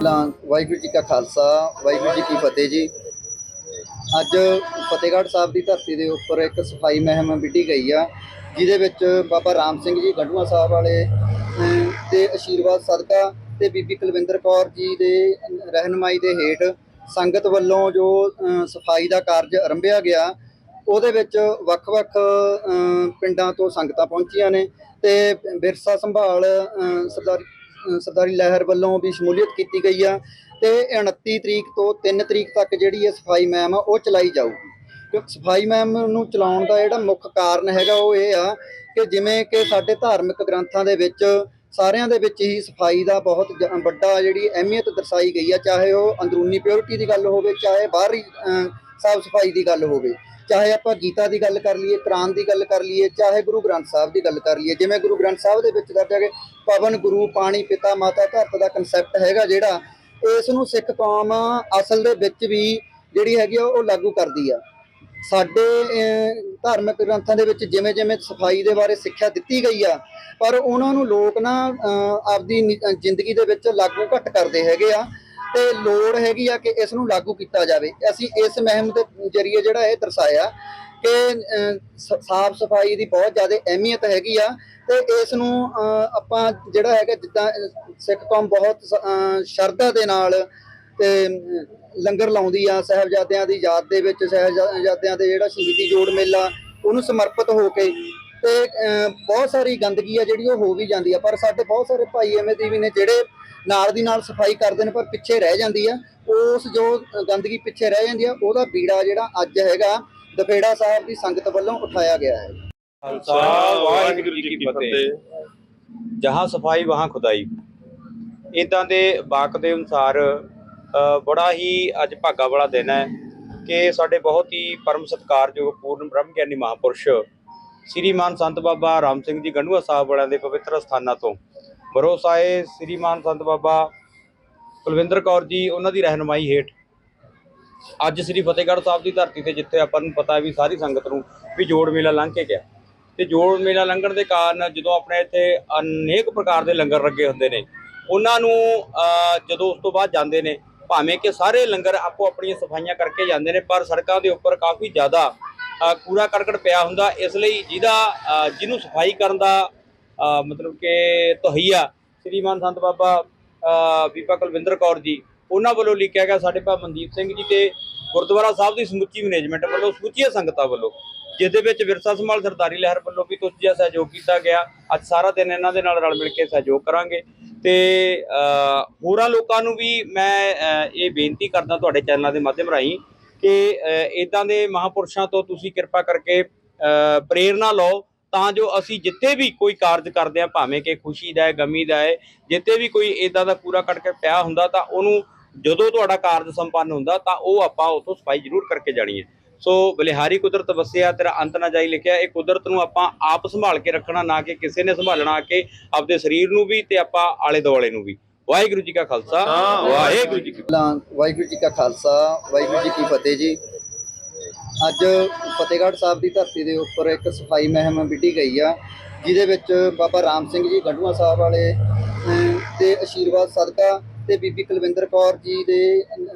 ਵਾਹਿਗੁਰੂ ਜੀ ਕਾ ਖਾਲਸਾ ਵਾਹਿਗੁਰੂ ਜੀ ਕੀ ਫਤਿਹ ਜੀ। ਅੱਜ ਫਤਿਹਗੜ੍ਹ ਸਾਹਿਬ ਦੀ ਧਰਤੀ ਦੇ ਉੱਪਰ ਇੱਕ ਸਫ਼ਾਈ ਮੁਹਿੰਮ ਵਿੱਢੀ ਗਈ ਆ ਜਿਹਦੇ ਵਿੱਚ ਬਾਬਾ ਰਾਮ ਸਿੰਘ ਜੀ ਗੰਡੂਆ ਸਾਹਿਬ ਵਾਲੇ ਅਮ, ਦੇ ਆਸ਼ੀਰਵਾਦ ਸਦਕਾ ਤੇ ਬੀਬੀ ਕੁਲਵਿੰਦਰ ਕੌਰ ਜੀ ਦੇ ਰਹਿਨਮਾਈ ਦੇ ਹੇਠ ਸੰਗਤ ਵੱਲੋਂ ਜੋ ਸਫ਼ਾਈ ਦਾ ਕਾਰਜ ਆਰੰਭਿਆ ਗਿਆ ਉਹਦੇ ਵਿੱਚ ਵੱਖ-ਵੱਖ ਪਿੰਡਾਂ ਤੋਂ ਸੰਗਤਾਂ ਪਹੁੰਚੀਆਂ ਨੇ ਤੇ ਵਿਰਸਾ ਸੰਭਾਲ ਅਮ, ਸਰਦਾਰ ਸਰਦਾਰੀ ਲਹਿਰ ਵੱਲੋਂ ਵੀ ਸ਼ਮੂਲੀਅਤ ਕੀਤੀ ਗਈ ਆ ਤੇ 29 ਤਰੀਕ ਤੋਂ 3 ਤਰੀਕ ਤੱਕ ਜਿਹੜੀ ਇਹ ਸਫ਼ਾਈ ਮੁਹਿੰਮ ਆ, ਉਹ ਚਲਾਈ ਜਾਊਗੀ। ਕਿਉਂਕਿ ਸਫ਼ਾਈ ਮੁਹਿੰਮ ਨੂੰ ਚਲਾਉਣ ਦਾ ਜਿਹੜਾ ਮੁੱਖ ਕਾਰਨ ਹੈਗਾ ਉਹ ਇਹ ਆ ਕਿ ਜਿਵੇਂ ਕਿ ਸਾਡੇ ਧਾਰਮਿਕ ਗ੍ਰੰਥਾਂ ਦੇ ਵਿੱਚ ਸਾਰਿਆਂ ਦੇ ਵਿੱਚ ਹੀ ਸਫ਼ਾਈ ਦਾ ਬਹੁਤ ਵੱਡਾ ਜਿਹੜੀ ਅਹਿਮੀਅਤ ਦਰਸਾਈ ਗਈ ਆ, ਚਾਹੇ ਉਹ ਅੰਦਰੂਨੀ ਪਿਓਰਿਟੀ ਦੀ ਗੱਲ ਹੋਵੇ, ਚਾਹੇ ਬਾਹਰੀ ਸਾਫ਼ ਸਫ਼ਾਈ ਦੀ ਗੱਲ ਹੋਵੇ। ਚਾਹੇ ਆਪਾਂ ਗੀਤਾ ਦੀ ਗੱਲ ਕਰ ਲਈਏ, ਕੁਰਾਨ ਦੀ ਗੱਲ ਕਰ ਲਈਏ, ਚਾਹੇ ਗੁਰੂ ਗ੍ਰੰਥ ਸਾਹਿਬ ਦੀ ਗੱਲ ਕਰ ਲਈਏ, ਜਿਵੇਂ ਗੁਰੂ ਗ੍ਰੰਥ ਸਾਹਿਬ ਦੇ ਵਿੱਚ ਦੱਸਿਆ ਕਿ ਪਵਨ ਗੁਰੂ, ਪਾਣੀ ਪਿਤਾ, ਮਾਤਾ ਧਰਤ ਦਾ ਕਨਸੈਪਟ ਹੈਗਾ ਜਿਹੜਾ, ਇਸ ਨੂੰ ਸਿੱਖ ਕੌਮ ਅਸਲ ਦੇ ਵਿੱਚ ਵੀ ਜਿਹੜੀ ਹੈਗੀ ਆ, ਉਹ ਲਾਗੂ ਕਰਦੀ ਆ। ਸਾਡੇ ਧਾਰਮਿਕ ਗ੍ਰੰਥਾਂ ਦੇ ਵਿੱਚ ਜਿਵੇਂ ਜਿਵੇਂ ਸਫ਼ਾਈ ਦੇ ਬਾਰੇ ਸਿੱਖਿਆ ਦਿੱਤੀ ਗਈ ਆ, ਪਰ ਉਹਨਾਂ ਨੂੰ ਲੋਕ ਨਾ ਆਪਦੀ ਜ਼ਿੰਦਗੀ ਦੇ ਵਿੱਚ ਲਾਗੂ ਘੱਟ ਕਰਦੇ ਹੈਗੇ ਆ। ਤੇ ਲੋੜ ਹੈਗੀ ਆ ਕਿ ਇਸ ਨੂੰ ਲਾਗੂ ਕੀਤਾ ਜਾਵੇ। ਅਸੀਂ ਇਸ ਮਹਿਮ ਦੇ ਜਰੀਏ ਜਿਹੜਾ ਇਹ ਦਰਸਾਇਆ ਕਿ ਸ- ਸਾਫ਼ ਸਫ਼ਾਈ ਦੀ ਬਹੁਤ ਜ਼ਿਆਦਾ ਅਹਿਮੀਅਤ ਹੈਗੀ ਆ ਤੇ ਇਸ ਨੂੰ ਆਪਾਂ ਜਿਹੜਾ ਹੈਗਾ ਜਿੱਦਾਂ ਸਿੱਖ ਕੌਮ ਬਹੁਤ ਸ- ਸ਼ਰਧਾ ਦੇ ਨਾਲ ਤੇ ਲੰਗਰ ਲਾਉਂਦੀ ਆ, ਸਾਹਿਬਜ਼ਾਦਿਆਂ ਦੀ ਯਾਦ ਦੇ ਵਿੱਚ ਸਾਹਿਬਜ਼ਾਦਿਆਂ ਦੇ ਜਿਹੜਾ ਸ਼ਹੀਦੀ ਜੋੜ ਮੇਲਾ, ਉਹਨੂੰ ਸਮਰਪਿਤ ਹੋ ਕੇ ਤੇ ਬਹੁਤ ਸਾਰੀ ਗੰਦਗੀ ਆ ਜਿਹੜੀ ਉਹ ਹੋ ਵੀ ਜਾਂਦੀ ਆ। ਪਰ ਸਾਡੇ ਬਹੁਤ ਸਾਰੇ ਭਾਈ ਐਵੇਂ ਦੇ ਵੀ ਨੇ ਜਿਹੜੇ ਨਾਲ ਦੀ ਨਾਲ ਸਫ਼ਾਈ ਕਰਦੇ ਨੇ ਪਰ ਪਿੱਛੇ ਰਹਿ ਜਾਂਦੀ ਆ। ਉਸ ਜੋ ਗੰਦਗੀ ਪਿੱਛੇ ਰਹਿ ਜਾਂਦੀ ਆ ਉਹਦਾ ਬੀੜਾ ਜਿਹੜਾ ਅੱਜ ਹੈਗਾ ਦਫੇੜਾ ਸਾਹਿਬ ਦੀ ਸੰਗਤ ਵੱਲੋਂ ਉਠਾਇਆ ਗਿਆ ਹੈ। ਖਾਲਸਾ ਵਾਹਿਗੁਰੂ ਜੀ ਕੀ ਫਤਿਹ। ਜਹਾਂ ਸਫ਼ਾਈ ਵਹਾਂ ਖੁਦਾਈ। ਇਦਾਂ ਦੇ ਵਾਕ ਦੇ ਅਨੁਸਾਰ ਬੜਾ ਹੀ ਅੱਜ ਭਾਗਾ ਵਾਲਾ ਦਿਨ ਹੈ ਕਿ ਸਾਡੇ ਬਹੁਤ ਹੀ ਪਰਮ ਸਤਿਕਾਰਯੋਗ ਪੂਰਨ ਬ੍ਰਹਮ ਗਿਆਨੀ ਮਹਾਪੁਰਸ਼ ਸ੍ਰੀਮਾਨ ਸੰਤ ਬਾਬਾ ਰਾਮ ਸਿੰਘ ਜੀ ਗੰਡੂਆ ਸਾਹਿਬ ਵਾਲਿਆਂ ਦੇ ਪਵਿੱਤਰ ਸਥਾਨਾਂ ਤੋਂ ਬਰੋਸਾਏ ਸ੍ਰੀਮਾਨ ਸੰਤ ਬਾਬਾ ਕੁਲਵਿੰਦਰ ਕੌਰ ਜੀ ਉਹਨਾਂ ਦੀ ਰਹਿਨਮਾਈ ਹੇਠ। ਅੱਜ ਸ੍ਰੀ ਫਤਿਹਗੜ੍ਹ ਸਾਹਿਬ ਦੀ ਧਰਤੀ ਤੇ ਜਿੱਥੇ ਆਪਾਂ ਨੂੰ ਪਤਾ ਵੀ ਸਾਰੀ ਸੰਗਤ ਨੂੰ ਵੀ ਜੋੜ ਮੇਲਾ ਲੰਘ ਕੇ ਗਿਆ। ਤੇ ਜੋੜ ਮੇਲਾ ਲੰਘਣ ਦੇ ਕਾਰਨ ਜਦੋਂ ਆਪਣੇ ਇੱਥੇ ਅਨੇਕ ਪ੍ਰਕਾਰ ਦੇ ਲੰਗਰ ਲੱਗੇ ਹੁੰਦੇ ਨੇ, ਉਹਨਾਂ ਨੂੰ ਜਦੋਂ ਉਸ ਤੋਂ ਬਾਅਦ ਜਾਂਦੇ ਨੇ, ਭਾਵੇਂ ਕਿ ਸਾਰੇ ਲੰਗਰ ਆਪੋ ਆਪਣੀਆਂ ਸਫਾਈਆਂ ਕਰਕੇ ਜਾਂਦੇ ਨੇ, ਪਰ ਸੜਕਾਂ ਦੇ ਉੱਪਰ ਕਾਫੀ ਜ਼ਿਆਦਾ ਕੂੜਾ ਕਰਕਟ ਪਿਆ ਹੁੰਦਾ, ਇਸ ਲਈ ਜਿਹਦਾ ਜਿਹਨੂੰ ਸਫ਼ਾਈ ਕਰਨ ਦਾ ਮਤਲਬ ਕਿ ਤਹਈਆ ਸ੍ਰੀਮਾਨ ਸੰਤ ਬਾਬਾ ਅਹ, ਬੀਬਾ ਕੁਲਵਿੰਦਰ ਕੌਰ ਜੀ ਉਹਨਾਂ ਵੱਲੋਂ ਲਿਖਿਆ ਗਿਆ ਸਾਡੇ ਭਾ ਮਨਦੀਪ ਸਿੰਘ ਜੀ ਤੇ ਗੁਰਦੁਆਰਾ ਸਾਹਿਬ ਦੀ ਸਮੁੱਚੀ ਮੈਨੇਜਮੈਂਟ ਵੱਲੋਂ ਸਮੁੱਚੀਆਂ ਸੰਗਤਾਂ ਵੱਲੋਂ ਜਿਸ ਦੇ ਵਿੱਚ ਵਿਰਸਾ ਸੰਭਾਲ ਸਰਦਾਰੀ ਲਹਿਰ ਵੱਲੋਂ ਵੀ ਤੁਸ ਜਿਹਾ ਸਹਿਯੋਗ ਕੀਤਾ ਗਿਆ। ਅੱਜ ਸਾਰਾ ਦਿਨ ਇਹਨਾਂ ਦੇ ਨਾਲ ਰਲ ਮਿਲ ਕੇ ਸਹਿਯੋਗ ਕਰਾਂਗੇ। ਤੇ ਹੋਰਾਂ ਲੋਕਾਂ ਨੂੰ ਵੀ ਮੈਂ ਇਹ ਬੇਨਤੀ ਕਰਦਾ ਤੁਹਾਡੇ ਚੈਨਲਾਂ ਦੇ ਮਾਧਿਅਮ ਰਾਹੀਂ ਕਿ ਇਦਾਂ ਦੇ ਮਹਾਪੁਰਸ਼ਾਂ ਤੋਂ ਤੁਸੀਂ ਕਿਰਪਾ ਕਰਕੇ ਅ, ਪ੍ਰੇਰਣਾ ਲਓ। ਤਾਂ ਜੋ ਅਸੀਂ ਜਿੱਥੇ ਵੀ ਕੋਈ ਕਾਰਜ ਕਰਦੇ ਆ ਭਾਵੇਂ ਕਿ ਖੁਸ਼ੀ ਦਾ ਹੈ ਗਮੀ ਦਾ ਹੈ ਜਿੱਥੇ ਵੀ ਕੋਈ ਇਦਾਂ ਦਾ ਕੂੜਾ ਕੱਟ ਕੇ ਪਿਆ ਹੁੰਦਾ ਤਾਂ ਉਹਨੂੰ ਜਦੋਂ ਤੁਹਾਡਾ ਕਾਰਜ ਸੰਪੰਨ ਹੁੰਦਾ ਤਾਂ ਉਹ ਆਪਾਂ ਉਥੋਂ ਸਫ਼ਾਈ ਜ਼ਰੂਰ ਕਰਕੇ ਜਾਣੀ ਹੈ। ਸੋ ਬਲਿਹਾਰੀ ਕੁਦਰਤ ਵਸਿਆ ਤੇਰਾ ਅੰਤ ਨਾ ਜਾਈ ਲਿਖਿਆ ਇਹ ਕੁਦਰਤ ਨੂੰ ਆਪਾਂ ਆਪ ਸੰਭਾਲ ਕੇ ਰੱਖਣਾ ਨਾ ਕਿ ਕਿਸੇ ਨੇ ਸੰਭਾਲਣਾ ਕੇ ਆਪਦੇ ਸਰੀਰ ਨੂੰ ਵੀ ਤੇ ਆਪਾਂ ਆਲੇ ਦੁਆਲੇ ਨੂੰ ਵੀ। ਵਾਹਿਗੁਰੂ ਜੀ ਕਾ ਖਾਲਸਾ ਵਾਹਿਗੁਰੂ ਜੀ ਕੀ ਵਾਹਿਗੁਰੂ ਜੀ ਕਾ ਖਾਲਸਾ ਵਾਹਿਗੁਰੂ ਜੀ ਕੀ ਫਤਿਹ ਜੀ। ਅੱਜ ਫਤਿਹਗੜ੍ਹ ਸਾਹਿਬ ਦੀ ਧਰਤੀ ਦੇ ਉੱਪਰ ਇੱਕ ਸਫ਼ਾਈ ਮੁਹਿੰਮ ਵਿੱਢੀ ਗਈ ਆ ਜਿਹਦੇ ਵਿੱਚ ਬਾਬਾ ਰਾਮ ਸਿੰਘ ਜੀ ਗੰਡੂਆ ਸਾਹਿਬ ਵਾਲੇ ਦੇ ਆਸ਼ੀਰਵਾਦ ਸਦਕਾ ਤੇ ਬੀਬੀ ਕੁਲਵਿੰਦਰ ਕੌਰ ਜੀ ਦੇ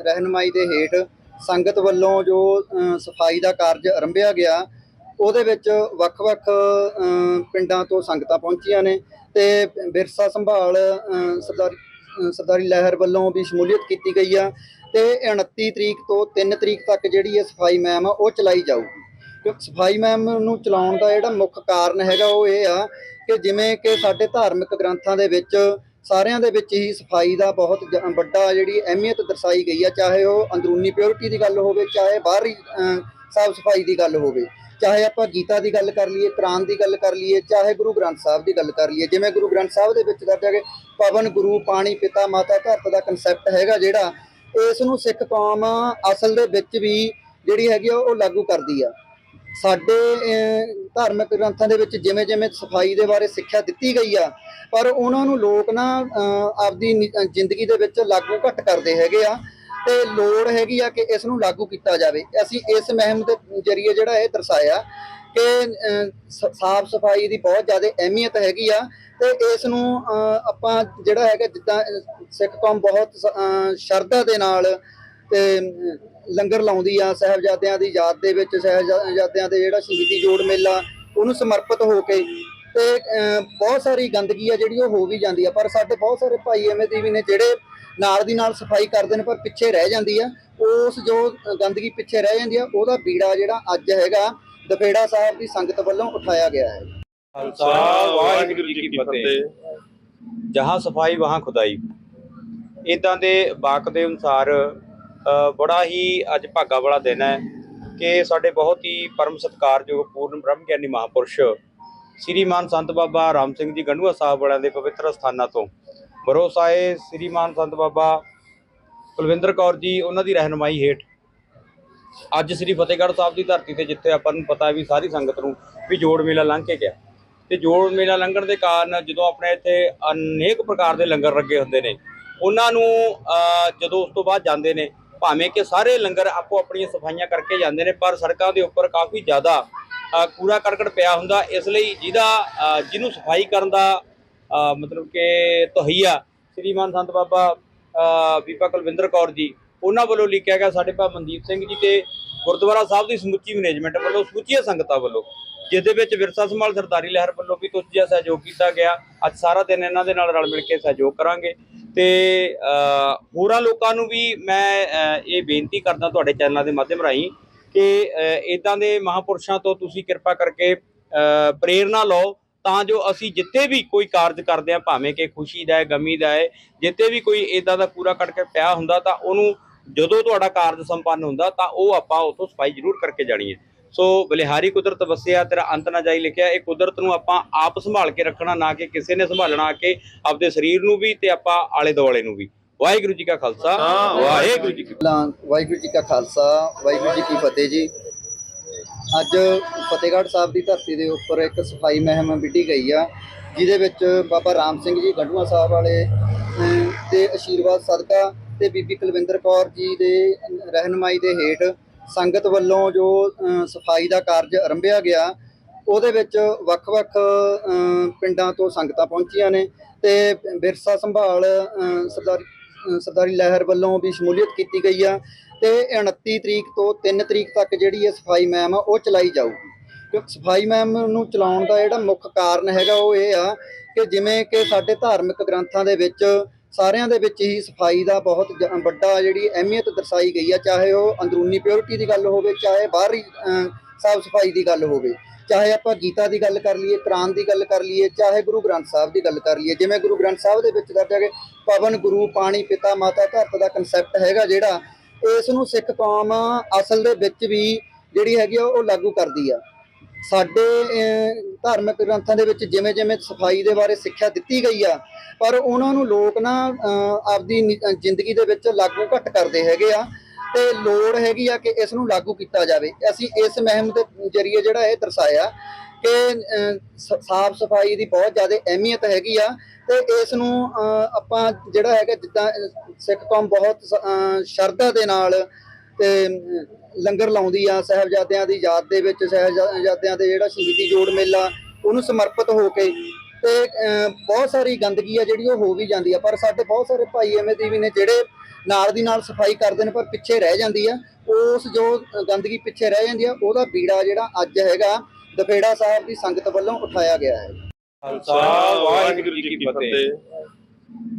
ਰਹਿਨਮਾਈ ਦੇ ਹੇਠ ਸੰਗਤ ਵੱਲੋਂ ਜੋ ਸਫ਼ਾਈ ਦਾ ਕਾਰਜ ਆਰੰਭਿਆ ਗਿਆ ਉਹਦੇ ਵਿੱਚ ਵੱਖ-ਵੱਖ ਪਿੰਡਾਂ ਤੋਂ ਸੰਗਤਾਂ ਪਹੁੰਚੀਆਂ ਨੇ ਤੇ ਵਿਰਸਾ ਸੰਭਾਲ ਅਮ, ਸਰਦਾਰੀ ਸਰਦਾਰੀ ਲਹਿਰ ਵੱਲੋਂ ਵੀ ਸ਼ਮੂਲੀਅਤ ਕੀਤੀ ਗਈ ਆ ਤੇ 29 ਤਰੀਕ ਤੋਂ 3 ਤਰੀਕ ਤੱਕ ਜਿਹੜੀ ਇਹ ਸਫ਼ਾਈ ਮਹਿਮ ਆ, ਉਹ ਚਲਾਈ ਜਾਊਗੀ। ਕਿਉਂਕਿ ਸਫ਼ਾਈ ਮਹਿਮ ਨੂੰ ਚਲਾਉਣ ਦਾ ਜਿਹੜਾ ਮੁੱਖ ਕਾਰਨ ਹੈਗਾ ਉਹ ਇਹ ਆ ਕਿ ਜਿਵੇਂ ਕਿ ਸਾਡੇ ਧਾਰਮਿਕ ਗ੍ਰੰਥਾਂ ਦੇ ਵਿੱਚ ਸਾਰਿਆਂ ਦੇ ਵਿੱਚ ਹੀ ਸਫ਼ਾਈ ਦਾ ਬਹੁਤ ਵੱਡਾ ਜਿਹੜੀ ਅਹਿਮੀਅਤ ਦਰਸਾਈ ਗਈ ਆ, ਚਾਹੇ ਉਹ ਅੰਦਰੂਨੀ ਪਿਓਰਿਟੀ ਦੀ ਗੱਲ ਹੋਵੇ, ਚਾਹੇ ਬਾਹਰੀ ਸਾਫ਼ ਸਫ਼ਾਈ ਦੀ ਗੱਲ ਹੋਵੇ। ਚਾਹੇ ਆਪਾਂ ਗੀਤਾ ਦੀ ਗੱਲ ਕਰ ਲਈਏ, ਕੁਰਾਨ ਦੀ ਗੱਲ ਕਰ ਲਈਏ, ਚਾਹੇ ਗੁਰੂ ਗ੍ਰੰਥ ਸਾਹਿਬ ਦੀ ਗੱਲ ਕਰ ਲਈਏ, ਜਿਵੇਂ ਗੁਰੂ ਗ੍ਰੰਥ ਸਾਹਿਬ ਦੇ ਵਿੱਚ ਦੱਸਿਆ ਕਿ ਪਵਨ ਗੁਰੂ, ਪਾਣੀ ਪਿਤਾ, ਮਾਤਾ ਧਰਤ ਦਾ ਕਨਸੈਪਟ ਹੈਗਾ ਜਿਹੜਾ, ਇਸ ਨੂੰ ਸਿੱਖ ਕੌਮ ਅਸਲ ਦੇ ਵਿੱਚ ਵੀ ਜਿਹੜੀ ਹੈਗੀ ਆ, ਉਹ ਲਾਗੂ ਕਰਦੀ ਆ। ਸਾਡੇ ਧਾਰਮਿਕ ਗ੍ਰੰਥਾਂ ਦੇ ਵਿੱਚ ਜਿਵੇਂ ਜਿਵੇਂ ਸਫ਼ਾਈ ਦੇ ਬਾਰੇ ਸਿੱਖਿਆ ਦਿੱਤੀ ਗਈ ਆ, ਪਰ ਉਹਨਾਂ ਨੂੰ ਲੋਕ ਨਾ ਆਪਦੀ ਜ਼ਿੰਦਗੀ ਦੇ ਵਿੱਚ ਲਾਗੂ ਘੱਟ ਕਰਦੇ ਹੈਗੇ ਆ। ਤੇ ਲੋੜ ਹੈਗੀ ਆ ਕਿ ਇਸ ਨੂੰ ਲਾਗੂ ਕੀਤਾ ਜਾਵੇ। ਅਸੀਂ ਇਸ ਮੁਹਿੰਮ ਦੇ ਜਰੀਏ ਜਿਹੜਾ ਇਹ ਦਰਸਾਇਆ ਕਿ ਸ- ਸਾਫ਼ ਸਫ਼ਾਈ ਦੀ ਬਹੁਤ ਜ਼ਿਆਦਾ ਅਹਿਮੀਅਤ ਹੈਗੀ ਆ ਤੇ ਇਸ ਨੂੰ ਆਪਾਂ ਜਿਹੜਾ ਹੈਗਾ ਜਿੱਦਾਂ ਸਿੱਖ ਕੌਮ ਬਹੁਤ ਸ਼ਰਧਾ ਦੇ ਨਾਲ ਤੇ ਲੰਗਰ ਲਾਉਂਦੀ ਆ, ਸਾਹਿਬਜ਼ਾਦਿਆਂ ਦੀ ਯਾਦ ਦੇ ਵਿੱਚ ਸਾਹਿਬਜ਼ਾਦਿਆਂ ਦੇ ਜਿਹੜਾ ਸ਼ਹੀਦੀ ਜੋੜ ਮੇਲਾ, ਉਹਨੂੰ ਸਮਰਪਿਤ ਹੋ ਕੇ ਤੇ ਬਹੁਤ ਸਾਰੀ ਗੰਦਗੀ ਆ ਜਿਹੜੀ ਉਹ ਹੋ ਵੀ ਜਾਂਦੀ ਆ। ਪਰ ਸਾਡੇ ਬਹੁਤ ਸਾਰੇ ਭਾਈ ਐਵੇਂ ਦੇ ਵੀ ਨੇ ਜਿਹੜੇ ਨਾਲ ਦੀ ਨਾਲ ਸਫ਼ਾਈ ਕਰਦੇ ਨੇ ਪਰ ਪਿੱਛੇ ਰਹਿ ਜਾਂਦੀ ਆ। ਉਸ ਜੋ ਗੰਦਗੀ ਪਿੱਛੇ ਰਹਿ ਜਾਂਦੀ ਆ ਉਹਦਾ ਬੀੜਾ ਜਿਹੜਾ ਅੱਜ ਹੈਗਾ ਦਫੇੜਾ ਸਾਹਿਬ ਦੀ ਸੰਗਤ ਵੱਲੋਂ ਉਠਾਇਆ ਗਿਆ ਹੈ। ਖਾਲਸਾ ਵਾਹਿਗੁਰੂ ਜੀ ਕੀ ਫਤਿਹ। ਜਹਾਂ ਸਫ਼ਾਈ ਵਹਾਂ ਖੁਦਾਈ। ਇਦਾਂ ਦੇ ਵਾਕ ਦੇ ਅਨੁਸਾਰ ਬੜਾ ਹੀ ਅੱਜ ਭਾਗਾ ਵਾਲਾ ਦਿਨ ਹੈ ਕਿ ਸਾਡੇ ਬਹੁਤ ਹੀ ਪਰਮ ਸਤਿਕਾਰਯੋਗ ਪੂਰਨ ਬ੍ਰਹਮ ਗਿਆਨੀ ਮਹਾਪੁਰਸ਼ ਸ੍ਰੀਮਾਨ ਸੰਤ ਬਾਬਾ ਰਾਮ ਸਿੰਘ ਜੀ ਗੰਡੂਆ ਸਾਹਿਬ ਵਾਲਿਆਂ ਦੇ ਪਵਿੱਤਰ ਸਥਾਨਾਂ ਤੋਂ ਬਰੋਸਾਏ ਸ੍ਰੀਮਾਨ ਸੰਤ ਬਾਬਾ ਕੁਲਵਿੰਦਰ ਕੌਰ ਜੀ ਉਹਨਾਂ ਦੀ ਰਹਿਨਮਾਈ ਹੇਠ। ਅੱਜ ਸ੍ਰੀ ਫਤਿਹਗੜ੍ਹ ਸਾਹਿਬ ਦੀ ਧਰਤੀ ਤੇ ਜਿੱਥੇ ਆਪਾਂ ਨੂੰ ਪਤਾ ਵੀ ਸਾਰੀ ਸੰਗਤ ਨੂੰ ਵੀ ਜੋੜ ਮੇਲਾ ਲੰਘ ਕੇ ਗਿਆ। ਤੇ ਜੋੜ ਮੇਲਾ ਲੰਘਣ ਦੇ ਕਾਰਨ ਜਦੋਂ ਆਪਣੇ ਇੱਥੇ ਅਨੇਕ ਪ੍ਰਕਾਰ ਦੇ ਲੰਗਰ ਲੱਗੇ ਹੁੰਦੇ ਨੇ, ਉਹਨਾਂ ਨੂੰ ਜਦੋਂ ਉਸ ਤੋਂ ਬਾਅਦ ਜਾਂਦੇ ਨੇ, ਭਾਵੇਂ ਕਿ ਸਾਰੇ ਲੰਗਰ ਆਪੋ ਆਪਣੀਆਂ ਸਫਾਈਆਂ ਕਰਕੇ ਜਾਂਦੇ ਨੇ, ਪਰ ਸੜਕਾਂ ਦੇ ਉੱਪਰ ਕਾਫੀ ਜ਼ਿਆਦਾ ਕੂੜਾ ਕਰਕਟ ਪਿਆ ਹੁੰਦਾ, ਇਸ ਲਈ ਜਿਹਦਾ ਜਿਹਨੂੰ ਸਫ਼ਾਈ ਕਰਨ ਦਾ ਮਤਲਬ ਕਿ ਤਹਈਆ ਸ੍ਰੀਮਾਨ ਸੰਤ ਬਾਬਾ ਅਹ, ਬੀਬਾ ਕੁਲਵਿੰਦਰ ਕੌਰ ਜੀ ਉਹਨਾਂ ਵੱਲੋਂ ਲਿਖਿਆ ਗਿਆ ਸਾਡੇ ਭਾ ਮਨਦੀਪ ਸਿੰਘ ਜੀ ਤੇ ਗੁਰਦੁਆਰਾ ਸਾਹਿਬ ਦੀ ਸਮੁੱਚੀ ਮੈਨੇਜਮੈਂਟ ਵੱਲੋਂ ਸਮੁੱਚੀਆਂ ਸੰਗਤਾਂ ਵੱਲੋਂ ਜਿਸ ਦੇ ਵਿੱਚ ਵਿਰਸਾ ਸੰਭਾਲ ਸਰਦਾਰੀ ਲਹਿਰ ਵੱਲੋਂ ਵੀ ਤੁਸ ਜਿਹਾ ਸਹਿਯੋਗ ਕੀਤਾ ਗਿਆ। ਅੱਜ ਸਾਰਾ ਦਿਨ ਇਹਨਾਂ ਦੇ ਨਾਲ ਰਲ ਮਿਲ ਕੇ ਸਹਿਯੋਗ ਕਰਾਂਗੇ। ਤੇ ਹੋਰਾਂ ਲੋਕਾਂ ਨੂੰ ਵੀ ਮੈਂ ਇਹ ਬੇਨਤੀ ਕਰਦਾ ਤੁਹਾਡੇ ਚੈਨਲਾਂ ਦੇ ਮਾਧਿਅਮ ਰਾਹੀਂ ਕਿ ਇਦਾਂ ਦੇ ਮਹਾਪੁਰਸ਼ਾਂ ਤੋਂ ਤੁਸੀਂ ਕਿਰਪਾ ਕਰਕੇ ਅ, ਪ੍ਰੇਰਣਾ ਲਓ। ਤਾਂ ਜੋ ਅਸੀਂ ਜਿੱਥੇ ਵੀ ਕੋਈ ਕਾਰਜ ਕਰਦੇ ਹਾਂ ਭਾਵੇਂ ਕਿ ਖੁਸ਼ੀ ਦਾ ਹੈ ਗਮੀ ਦਾ ਹੈ ਜਿੱਥੇ ਵੀ ਕੋਈ ਇਦਾਂ ਦਾ ਕੂੜਾ ਕੱਟ ਕੇ ਪਿਆ ਹੁੰਦਾ ਤਾਂ ਉਹਨੂੰ ਜਦੋਂ ਤੁਹਾਡਾ ਕਾਰਜ ਸੰਪੰਨ ਹੁੰਦਾ ਤਾਂ ਉਹ ਆਪਾਂ ਉਥੋਂ ਸਫ਼ਾਈ ਜ਼ਰੂਰ ਕਰਕੇ ਜਾਣੀ ਹੈ। ਸੋ ਬਲਿਹਾਰੀ ਕੁਦਰਤ ਵਸਿਆ ਤੇਰਾ ਅੰਤ ਨਾ ਜਾਈ ਲਿਖਿਆ ਇਹ ਕੁਦਰਤ ਨੂੰ ਆਪਾਂ ਆਪ ਸੰਭਾਲ ਕੇ ਰੱਖਣਾ ਨਾ ਕਿ ਕਿਸੇ ਨੇ ਸੰਭਾਲਣਾ ਆ ਕੇ ਆਪਦੇ ਸਰੀਰ ਨੂੰ ਵੀ ਤੇ ਆਪਾਂ ਆਲੇ ਦੁਆਲੇ ਨੂੰ ਵੀ। ਵਾਹਿਗੁਰੂ ਜੀ ਕਾ ਖਾਲਸਾ ਵਾਹਿਗੁਰੂ ਜੀ ਕੀ ਵਾਹਿਗੁਰੂ ਜੀ ਕਾ ਖਾਲਸਾ ਵਾਹਿਗੁਰੂ ਜੀ ਕੀ ਫਤਿਹ ਜੀ। ਅੱਜ ਫਤਿਹਗੜ੍ਹ ਸਾਹਿਬ ਦੀ ਧਰਤੀ ਦੇ ਉੱਪਰ ਇੱਕ ਸਫ਼ਾਈ ਮਹਿਮ ਵਿੱਢੀ ਗਈ ਆ ਜਿਹਦੇ ਵਿੱਚ ਬਾਬਾ ਰਾਮ ਸਿੰਘ ਜੀ ਗੰਡੂਆ ਸਾਹਿਬ ਵਾਲੇ ਅਮ, ਦੇ ਆਸ਼ੀਰਵਾਦ ਸਦਕਾ ਤੇ ਬੀਬੀ ਕੁਲਵਿੰਦਰ ਕੌਰ ਜੀ ਦੇ ਰਹਿਨਮਾਈ ਦੇ ਹੇਠ ਸੰਗਤ ਵੱਲੋਂ ਜੋ ਸਫ਼ਾਈ ਦਾ ਕਾਰਜ ਆਰੰਭਿਆ ਗਿਆ ਉਹਦੇ ਵਿੱਚ ਵੱਖ-ਵੱਖ ਪਿੰਡਾਂ ਤੋਂ ਸੰਗਤਾਂ ਪਹੁੰਚੀਆਂ ਨੇ ਤੇ ਵਿਰਸਾ ਸੰਭਾਲ ਸਰਦਾਰੀ ਸਰਦਾਰੀ ਲਹਿਰ ਵੱਲੋਂ ਵੀ ਸ਼ਮੂਲੀਅਤ ਕੀਤੀ ਗਈ ਆ। ਤੇ 29 ਤਰੀਕ ਤੋਂ 3 ਤਰੀਕ ਤੱਕ ਜਿਹੜੀ ਇਹ ਸਫ਼ਾਈ ਮੁਹਿੰਮ ਆ, ਉਹ ਚਲਾਈ ਜਾਊਗੀ। ਕਿਉਂਕਿ ਸਫ਼ਾਈ ਮੁਹਿੰਮ ਨੂੰ ਚਲਾਉਣ ਦਾ ਜਿਹੜਾ ਮੁੱਖ ਕਾਰਨ ਹੈਗਾ ਉਹ ਇਹ ਆ ਕਿ ਜਿਵੇਂ ਕਿ ਸਾਡੇ ਧਾਰਮਿਕ ਗ੍ਰੰਥਾਂ ਦੇ ਵਿੱਚ ਸਾਰਿਆਂ ਦੇ ਵਿੱਚ ਹੀ ਸਫ਼ਾਈ ਦਾ ਬਹੁਤ ਜ- ਵੱਡਾ ਜਿਹੜੀ ਅਹਿਮੀਅਤ ਦਰਸਾਈ ਗਈ ਆ, ਚਾਹੇ ਉਹ ਅੰਦਰੂਨੀ ਪਿਓਰਿਟੀ ਦੀ ਗੱਲ ਹੋਵੇ, ਚਾਹੇ ਬਾਹਰੀ ਸਾਫ਼ ਸਫ਼ਾਈ ਦੀ ਗੱਲ ਹੋਵੇ। ਚਾਹੇ ਆਪਾਂ ਗੀਤਾ ਦੀ ਗੱਲ ਕਰ ਲਈਏ, ਕੁਰਾਨ ਦੀ ਗੱਲ ਕਰ ਲਈਏ, ਚਾਹੇ ਗੁਰੂ ਗ੍ਰੰਥ ਸਾਹਿਬ ਦੀ ਗੱਲ ਕਰ ਲਈਏ। ਜਿਵੇਂ ਗੁਰੂ ਗ੍ਰੰਥ ਸਾਹਿਬ ਦੇ ਵਿੱਚ ਦਰਜ ਹੈ ਕਿ ਪਵਨ, ਗੁਰੂ, ਪਾਣੀ, ਪਿਤਾ, ਮਾਤਾ ਧਰਤ ਦਾ ਕਨਸੈਪਟ ਹੈਗਾ ਜਿਹੜਾ ਇਸ ਨੂੰ ਸਿੱਖ ਕੌਮ ਅਸਲ ਦੇ ਵਿੱਚ ਵੀ ਜਿਹੜੀ ਹੈਗੀ ਆ, ਉਹ ਲਾਗੂ ਕਰਦੀ ਆ। ਸਾਡੇ ਧਾਰਮਿਕ ਗ੍ਰੰਥਾਂ ਦੇ ਵਿੱਚ ਜਿਵੇਂ ਜਿਵੇਂ ਸਫ਼ਾਈ ਦੇ ਬਾਰੇ ਸਿੱਖਿਆ ਦਿੱਤੀ ਗਈ ਆ, ਪਰ ਉਹਨਾਂ ਨੂੰ ਲੋਕ ਨਾ ਆਪਦੀ ਜ਼ਿੰਦਗੀ ਦੇ ਵਿੱਚ ਲਾਗੂ ਘੱਟ ਕਰਦੇ ਹੈਗੇ ਆ ਤੇ ਲੋੜ ਹੈਗੀ ਆ ਕਿ ਇਸ ਨੂੰ ਲਾਗੂ ਕੀਤਾ ਜਾਵੇ। ਅਸੀਂ ਇਸ ਮੁਹਿੰਮ ਦੇ ਜਰੀਏ ਜਿਹੜਾ ਇਹ ਦਰਸਾਇਆ ਕਿ ਸਾਫ਼ ਸਫ਼ਾਈ ਦੀ ਬਹੁਤ ਜ਼ਿਆਦਾ ਅਹਿਮੀਅਤ ਹੈਗੀ ਆ ਤੇ ਇਸ ਨੂੰ ਆਪਾਂ ਜਿਹੜਾ ਹੈਗਾ ਜਿੱਦਾਂ ਸਿੱਖ ਕੌਮ ਬਹੁਤ ਸ- ਸ਼ਰਧਾ ਦੇ ਨਾਲ ਤੇ ਲੰਗਰ ਲਾਉਂਦੀ ਆ ਸਾਹਿਬਜ਼ਾਦਿਆਂ ਦੀ ਯਾਦ ਦੇ ਵਿੱਚ, ਸਾਹਿਬਜ਼ਾਦਿਆਂ ਦੇ ਜਿਹੜਾ ਸ਼ਹੀਦੀ ਜੋੜ ਮੇਲਾ, ਉਹਨੂੰ ਸਮਰਪਿਤ ਹੋ ਕੇ ਤੇ ਬਹੁਤ ਸਾਰੀ ਗੰਦਗੀ ਆ ਜਿਹੜੀ ਉਹ ਹੋ ਵੀ ਜਾਂਦੀ ਆ, ਪਰ ਸਾਡੇ ਬਹੁਤ ਸਾਰੇ ਭਾਈ ਐਵੇਂ ਦੇ ਵੀ ਨੇ ਜਿਹੜੇ ਨਾਲ ਦੀ ਨਾਲ ਸਫ਼ਾਈ ਕਰਦੇ ਨੇ, ਪਰ ਪਿੱਛੇ ਰਹਿ ਜਾਂਦੀ ਆ, ਉਸ ਜੋ ਗੰਦਗੀ ਪਿੱਛੇ ਰਹਿ ਜਾਂਦੀ ਆ, ਉਹਦਾ ਬੀੜਾ ਜਿਹੜਾ ਅੱਜ ਹੈਗਾ ਦਫੇੜਾ ਸਾਹਿਬ ਦੀ ਸੰਗਤ ਵੱਲੋਂ ਉਠਾਇਆ ਗਿਆ ਹੈ। ਖਾਲਸਾ, ਵਾਹਿਗੁਰੂ ਜੀ ਕੀ ਫਤਿਹ।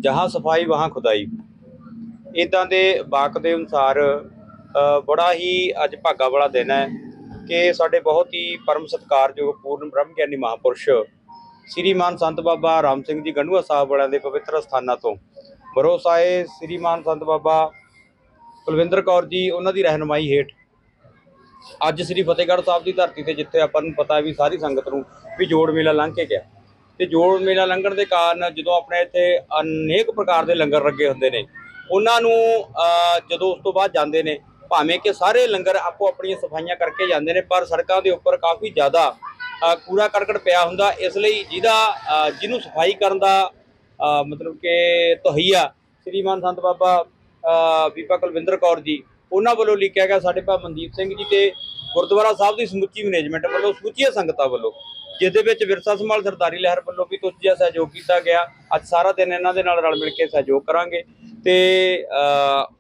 ਜਹਾਂ ਸਫ਼ਾਈ, ਵਹਾਂ ਖੁਦਾਈ। ਇਦਾਂ ਦੇ ਵਾਕ ਦੇ ਅਨੁਸਾਰ ਬੜਾ ਹੀ ਅੱਜ ਭਾਗਾ ਵਾਲਾ ਦਿਨ ਹੈ ਕਿ ਸਾਡੇ ਬਹੁਤ ਹੀ ਪਰਮ ਸਤਿਕਾਰਯੋਗ, ਪੂਰਨ ਬ੍ਰਹਮ ਗਿਆਨੀ ਮਹਾਪੁਰਸ਼ ਸ੍ਰੀਮਾਨ ਸੰਤ ਬਾਬਾ ਰਾਮ ਸਿੰਘ ਜੀ ਗੰਡੂਆ ਸਾਹਿਬ ਵਾਲਿਆਂ ਦੇ ਪਵਿੱਤਰ ਸਥਾਨਾਂ ਤੋਂ ਬਰੋਸਾਏ ਸ੍ਰੀਮਾਨ ਸੰਤ ਬਾਬਾ ਕੁਲਵਿੰਦਰ ਕੌਰ ਜੀ, ਉਹਨਾਂ ਦੀ ਰਹਿਨਮਾਈ ਹੇਠ ਅੱਜ ਸ੍ਰੀ ਫਤਿਹਗੜ੍ਹ ਸਾਹਿਬ ਦੀ ਧਰਤੀ ਤੇ ਜਿੱਥੇ ਆਪਾਂ ਨੂੰ ਪਤਾ ਵੀ ਸਾਰੀ ਸੰਗਤ ਨੂੰ ਵੀ ਜੋੜ ਮੇਲਾ ਲੰਘ ਕੇ ਗਿਆ। ਤੇ ਜੋੜ ਮੇਲਾ ਲੰਘਣ ਦੇ ਕਾਰਨ ਜਦੋਂ ਆਪਣੇ ਇੱਥੇ ਅਨੇਕ ਪ੍ਰਕਾਰ ਦੇ ਲੰਗਰ ਲੱਗੇ ਹੁੰਦੇ ਨੇ ਉਹਨਾਂ ਨੂੰ ਜਦੋਂ ਉਸ ਤੋਂ ਬਾਅਦ ਜਾਂਦੇ ਨੇ ਭਾਵੇਂ ਕਿ ਸਾਰੇ ਲੰਗਰ ਆਪੋ ਆਪਣੀਆਂ ਸਫਾਈਆਂ ਕਰਕੇ ਜਾਂਦੇ ਨੇ ਪਰ ਸੜਕਾਂ ਦੇ ਉੱਪਰ ਕਾਫੀ ਜ਼ਿਆਦਾ ਕੂੜਾ ਕਰਕਟ ਪਿਆ ਹੁੰਦਾ ਇਸ ਲਈ ਜਿਹਦਾ ਜਿਹਨੂੰ ਸਫ਼ਾਈ ਕਰਨ ਦਾ ਮਤਲਬ ਕਿ ਤਹਈਆ ਸ੍ਰੀਮਾਨ ਸੰਤ ਬਾਬਾ ਅਹ, ਬੀਬਾ ਕੁਲਵਿੰਦਰ ਕੌਰ ਜੀ ਉਹਨਾਂ ਵੱਲੋਂ ਲਿਖਿਆ ਗਿਆ ਸਾਡੇ ਭਾ ਮਨਦੀਪ ਸਿੰਘ ਜੀ ਤੇ ਗੁਰਦੁਆਰਾ ਸਾਹਿਬ ਦੀ ਸਮੁੱਚੀ ਮੈਨੇਜਮੈਂਟ ਵੱਲੋਂ ਸਮੁੱਚੀਆਂ ਸੰਗਤਾਂ ਵੱਲੋਂ ਜਿਸ ਦੇ ਵਿੱਚ ਵਿਰਸਾ ਸੰਭਾਲ ਸਰਦਾਰੀ ਲਹਿਰ ਵੱਲੋਂ ਵੀ ਤੁਝ ਜਿਹਾ ਸਹਿਯੋਗ ਕੀਤਾ ਗਿਆ। ਅੱਜ ਸਾਰਾ ਦਿਨ ਇਹਨਾਂ ਦੇ ਨਾਲ ਰਲ ਮਿਲ ਕੇ ਸਹਿਯੋਗ ਕਰਾਂਗੇ। ਤੇ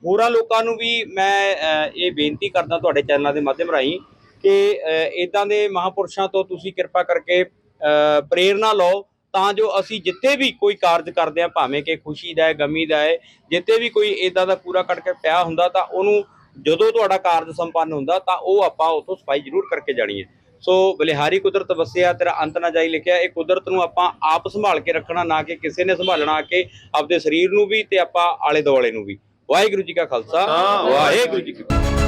ਹੋਰਾਂ ਲੋਕਾਂ ਨੂੰ ਵੀ ਮੈਂ ਇਹ ਬੇਨਤੀ ਕਰਦਾ ਤੁਹਾਡੇ ਚੈਨਲਾਂ ਦੇ ਮਾਧਿਅਮ ਰਾਹੀਂ ਕਿ ਇਦਾਂ ਦੇ ਮਹਾਪੁਰਸ਼ਾਂ ਤੋਂ ਤੁਸੀਂ ਕਿਰਪਾ ਕਰਕੇ ਅ, ਪ੍ਰੇਰਣਾ ਲਓ ਤਾਂ ਜੋ ਅਸੀਂ ਜਿੱਥੇ ਵੀ ਕੋਈ ਕਾਰਜ ਕਰਦੇ ਆ ਭਾਵੇਂ ਕਿ ਖੁਸ਼ੀ ਦਾ ਹੈ ਗਮੀ ਦਾ ਹੈ ਜਿੱਥੇ ਵੀ ਕੋਈ ਇਦਾਂ ਦਾ ਕੂੜਾ ਕੱਟ ਕੇ ਪਿਆ ਹੁੰਦਾ ਤਾਂ ਉਹਨੂੰ ਜਦੋਂ ਤੁਹਾਡਾ ਕਾਰਜ ਸੰਪੰਨ ਹੁੰਦਾ ਤਾਂ ਉਹ ਆਪਾਂ ਉਥੋਂ ਸਫ਼ਾਈ ਜ਼ਰੂਰ ਕਰਕੇ ਜਾਣੀ ਹੈ। ਸੋ ਬਲਿਹਾਰੀ ਕੁਦਰਤ ਵਸਿਆ, ਤੇਰਾ ਅੰਤ ਨਾ ਜਾਈ ਲਿਖਿਆ, ਇਹ ਕੁਦਰਤ ਨੂੰ ਆਪਾਂ ਆਪ ਸੰਭਾਲ ਕੇ ਰੱਖਣਾ, ਨਾ ਕਿ ਕਿਸੇ ਨੇ ਸੰਭਾਲਣਾ ਕਿ ਆਪਦੇ ਸਰੀਰ ਨੂੰ ਵੀ ਤੇ ਆਪਾਂ ਆਲੇ ਦੁਆਲੇ ਨੂੰ ਵੀ। ਵਾਹਿਗੁਰੂ ਜੀ ਕਾ ਖਾਲਸਾ ਵਾਹਿਗੁਰੂ ਜੀ ਕੀ ਫਤਿਹ।